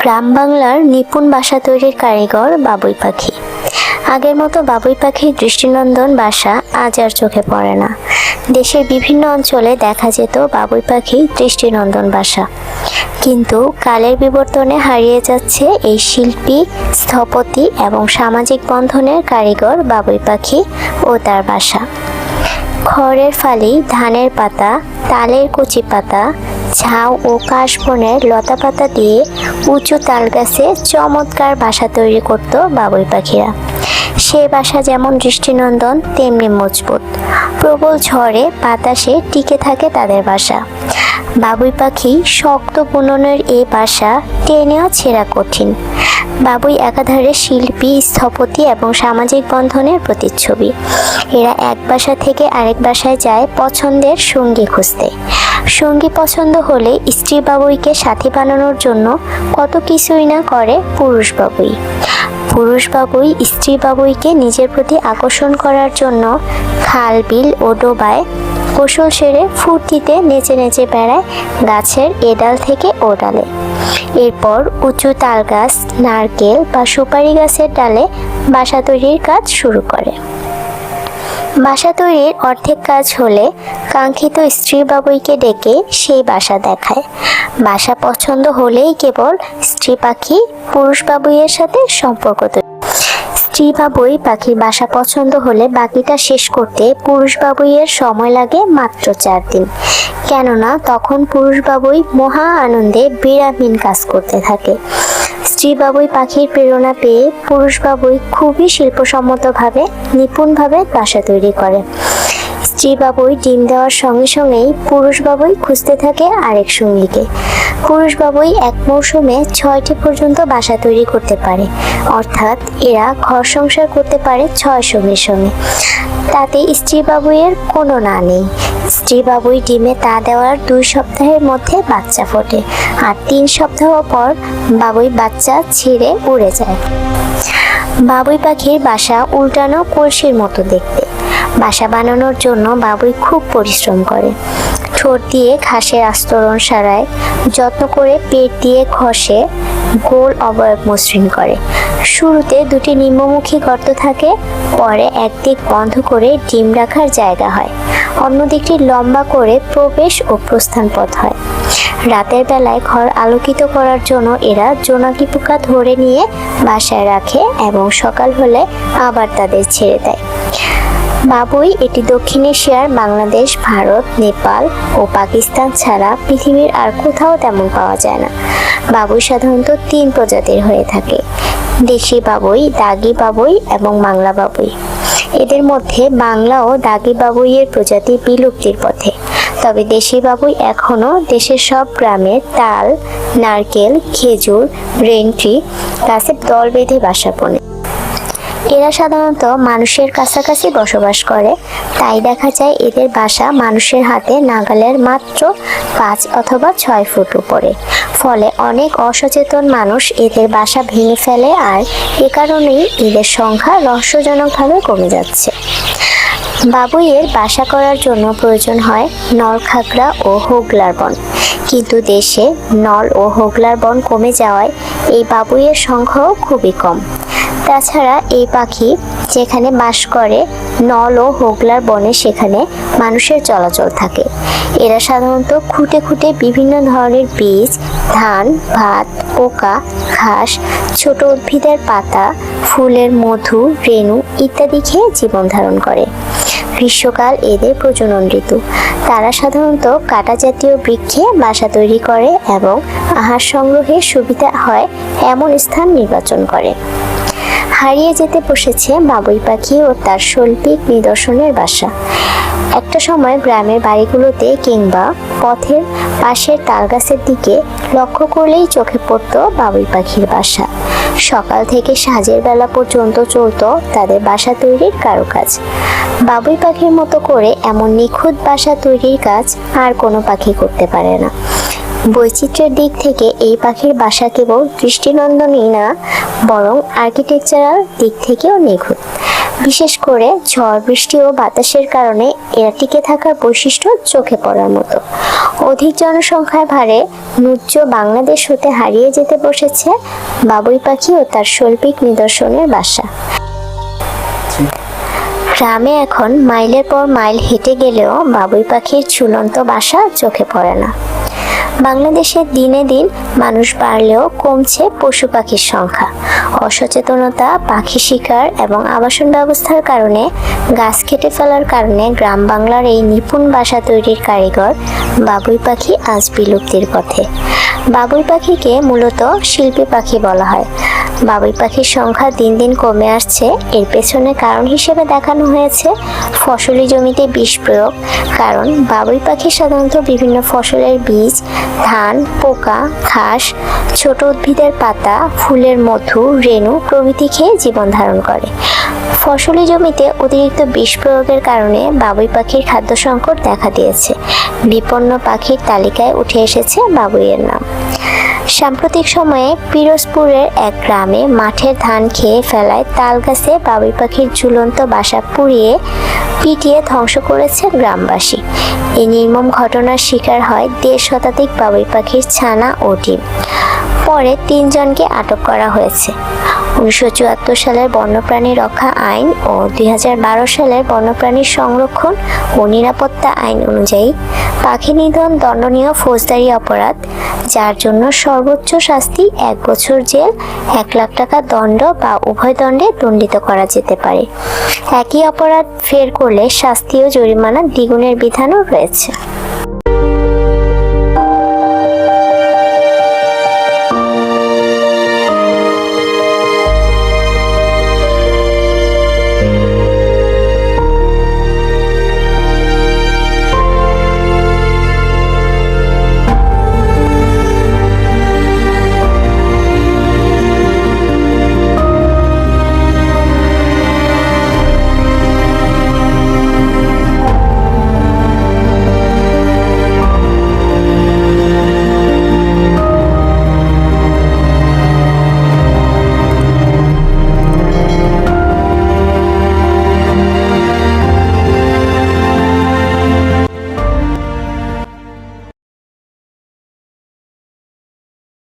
গ্রাম বাংলার নিপুণ বাসা তৈরির কারিগর বাবুই পাখি। আগের মতো বাবুই পাখির দৃষ্টিনন্দন বাসা আজ আর চোখে পড়ে না। দেশের বিভিন্ন অঞ্চলে দেখা যেত বাবুই পাখি দৃষ্টিনন্দন বাসা। কিন্তু কালের বিবর্তনে হারিয়ে যাচ্ছে এই শিল্পী, স্থপতি এবং সামাজিক বন্ধনের কারিগর বাবুই পাখি ও তার বাসা। খড়ের ফালি, ধানের পাতা, তালের কচি পাতা ঝাউ ও কাশবনের লতা পাতা দিয়ে উঁচু তাল গাছে চমৎকার বাসা তৈরি করত বাবুই পাখিরা। সে বাসা যেমন দৃষ্টিনন্দন, তেমনি মজবুত। প্রবল ঝড়ে বাতাসে টিকে থাকে তাদের বাসা। বাবুই পাখি শক্ত বুননের এ বাসা টেনেও ছেঁড়া কঠিন। বাবুই একাধারে শিল্পী, স্থপতি এবং সামাজিক বন্ধনের প্রতিচ্ছবি। এরা এক বাসা থেকে আরেক বাসায় যায় পছন্দের সঙ্গী খুঁজতে। সঙ্গী পছন্দ হলে স্ত্রী বাবুইকে সাথী বানানোর জন্য কত কিছুই না করে পুরুষ বাবুই। পুরুষ বাবুই স্ত্রী বাবুইকে নিজের প্রতি আকর্ষণ করার জন্য খাল, বিল ও ডোবায় গোসল সেরে ফুর্তিতে নেচে নেচে বেড়ায় গাছের এডাল থেকে ও ডালে এরপর উঁচু তাল গাছ, নারকেল বা সুপারি গাছের ডালে বাসা তৈরির কাজ শুরু করে। বাসা তৈরির অর্ধেক কাজ হলে কাঙ্ক্ষিত স্ত্রী বাবুইকে ডেকে সেই বাসা দেখায়। বাসা পছন্দ হলেই কেবল স্ত্রী পাখি পুরুষ বাবুইয়ের সাথে সম্পর্ক তৈরি। স্ত্রী বাবুই পাখির বাসা পছন্দ হলে বাকিটা শেষ করতে পুরুষ বাবুইয়ের সময় লাগে মাত্র চার দিন। কেননা তখন পুরুষ বাবুই মহা আনন্দে বিরামহীন কাজ করতে থাকে। স্ত্রী বাবুই পাখির প্রেরণা পেয়ে পুরুষ বাবুই খুবই শিল্পসম্মতভাবে, নিপুণভাবে বাসা তৈরি করে। স্ত্রী বাবুই ডিম দেওয়ার সঙ্গে সঙ্গেই পুরুষ বাবুই খুঁজতে থাকে আরেক সঙ্গীকে। পুরুষ বাবুই এক মৌসুমে ছয়টি পর্যন্ত বাসা তৈরি করতে পারে। অর্থাৎ এরা ঘর সংসার করতে পারে ছয় সঙ্গীর সঙ্গে। তাতে স্ত্রী বাবুইয়ের কোনো না নেই। স্ত্রী বাবুই ডিমে তা দেওয়ার দুই সপ্তাহের মধ্যে বাচ্চা ফোটে আর তিন সপ্তাহ পর বাবুই বাচ্চা ছিঁড়ে উড়ে যায়। বাবুই পাখির বাসা উল্টানো কলসির মতো দেখতে। বাসা বানানোর জন্য বাবুই খুব পরিশ্রম করে। ঠোঁট দিয়ে ঘাসের আস্তরণ সারায়, যত্ন করে পেট দিয়ে ঘষে গোল অবয়ব মসৃণ করে। শুরুতে দুটি নিম্নমুখী গর্ত থাকে, পরে একদিক বন্ধ করে ডিম রাখার জায়গা হয়। অন্য দিকটি লম্বা করে প্রবেশ ও প্রস্থান পথ হয়। রাতের বেলায় ঘর আলোকিত করার জন্য এরা জোনাকি পোকা ধরে নিয়ে বাসায় রাখে এবং সকাল হলে আবার তাদের ছেড়ে দেয়। বাবুই এটি দক্ষিণ এশিয়ার বাংলাদেশ, ভারত, নেপাল ও পাকিস্তান ছাড়া পৃথিবীর আর কোথাও তেমন পাওয়া যায় না। বাবুই সাধারণত তিন প্রজাতির হয়ে থাকে, দেশি বাবুই, দাগি বাবুই এবং বাংলা বাবুই। এদের মধ্যে বাংলা ও দাগি বাবুইয়ের প্রজাতি বিলুপ্তির পথে, তবে দেশি বাবুই এখনও দেশের সব গ্রামে তাল, নারকেল, খেজুর রেন্ট্রি গাছের দল বেঁধে বাসা বনে। এরা সাধারণত মানুষের কাছাকাছি বসবাস করে। তাই দেখা যায় এদের বাসা মানুষের হাতে নাগালের মাত্র পাঁচ অথবা ছয় ফুট উপরে। ফলে অনেক অসচেতন মানুষ এদের বাসা ভেঙে ফেলে আর এ কারণেই এদের সংখ্যা রহস্যজনকভাবে কমে যাচ্ছে। বাবুইয়ের বাসা করার জন্য প্রয়োজন হয় নলখাগড়া ও হোগলার বন। কিন্তু দেশে নল ও হোগলার বন কমে যাওয়ায় এই বাবুইয়ের সংখ্যাও খুবই কম। তাছাড়া এই পাখি যেখানে বাস করে নল ও হোগলার বনে সেখানে মানুষের চলাচল থাকে। এরা সাধারণত খুঁটে খুঁটে বিভিন্ন ধরনের বীজ, ধান, ভাত, পোকা, ঘাস, ছোট উদ্ভিদের পাতা, ফুলের মধু, রেণু ইত্যাদি খেয়ে জীবন ধারণ করে। গ্রীষ্মকাল এদের প্রজনন ঋতু। তারা সাধারণত কাটা জাতীয় বৃক্ষে বাসা তৈরি করে এবং আহার সংগ্রহের সুবিধা হয় এমন স্থান নির্বাচন করে। হারিয়ে যেতে বসেছে বাবুই পাখি ও তার শৈল্পিক নিদর্শনের বাসা। একটা সময় গ্রামের বাড়িগুলোতে কিংবা পথের পাশের তালগাছের দিকে লক্ষ্য করলেই চোখে পড়ত বাবুই পাখির বাসা। সকাল থেকে সাজের বেলা পর্যন্ত চলত তাদের বাসা তৈরির কারুকাজ। বাবুই পাখির মতো করে এমন নিখুঁত বাসা তৈরির কাজ আর কোনো পাখি করতে পারে না। বৈচিত্র্যের দিক থেকে এই পাখির বাসা কেবল দৃষ্টিনন্দনই না, বরং আর্কিটেকচারাল দিক থেকেও নিখুঁত। বিশেষ করে ঝড়, বৃষ্টি ও বাতাসের কারণে এরা টিকে থাকার বৈশিষ্ট্য চোখে পড়ার মতো। অধিক জনসংখ্যার ভারে নুজ্জ বাংলাদেশ হতে হারিয়ে যেতে বসেছে বাবুই পাখি ও তার শৈল্পিক নিদর্শনের বাসা। গ্রামে এখন মাইলের পর মাইল হেঁটে গেলেও বাবুই পাখির ঝুলন্ত বাসা চোখে পড়ে না। বাংলাদেশে দিনে দিন মানুষ বাড়লেও কমছে পশু পাখির সংখ্যা। অসচেতনতা, পাখি শিকার এবং আবাসন ব্যবস্থার কারণে, গাছ কেটে ফেলার কারণে গ্রাম বাংলার এই নিপুণ বাসা তৈরির কারিগর বাবুই পাখি আজ বিলুপ্তির পথে। বাবুই পাখিকে মূলত শিল্পী পাখি বলা হয়। বাবুই পাখির সংখ্যা দিন দিন কমে আসছে। এর পেছনে কারণ হিসেবে দেখানো হয়েছে ফসলি জমিতে বিষ প্রয়োগ। কারণ বাবুই পাখি সাধারণত বিভিন্ন ফসলের বীজ, ধান, পোকা, ঘাস, ছোট উদ্ভিদের পাতা, ফুলের মধু, রেণু প্রভৃতি খেয়ে জীবন ধারণ করে। ফসলি জমিতে অতিরিক্ত বিষ প্রয়োগের কারণে বাবুই পাখির খাদ্য সংকট দেখা দিয়েছে। বিপন্ন পাখির তালিকায় উঠে এসেছে বাবুইয়ের নাম। সাম্প্রতিক সময়ে পিরোজপুরের এক গ্রামে মাঠের ধান খেয়ে ফেলায় তালগাছে বাবুই পাখির ঝুলন্ত বাসা পুড়িয়ে পিটিয়ে ধ্বংস করেছে গ্রামবাসী। এই নির্মম ঘটনার শিকার হয় দেড় শতাধিক বাবুই পাখির ছানা ও ডিম। পরে তিনজনকে আটক করা হয়েছে। উনিশশো চুয়াত্তর সালের বন্যপ্রাণী রক্ষা আইন ও দু হাজার বারো সালের বন্যপ্রাণী সংরক্ষণ ও নিরাপত্তা আইন অনুযায়ী পাখি নিধন দণ্ডনীয় ফৌজদারি অপরাধ, যার জন্য সর্বোচ্চ শাস্তি এক বছর জেল, এক লাখ টাকা দণ্ড বা উভয় দণ্ডে দণ্ডিত করা যেতে পারে। একই অপরাধ ফের করলে শাস্তি ও জরিমানা দ্বিগুণের বিধানও রয়েছে।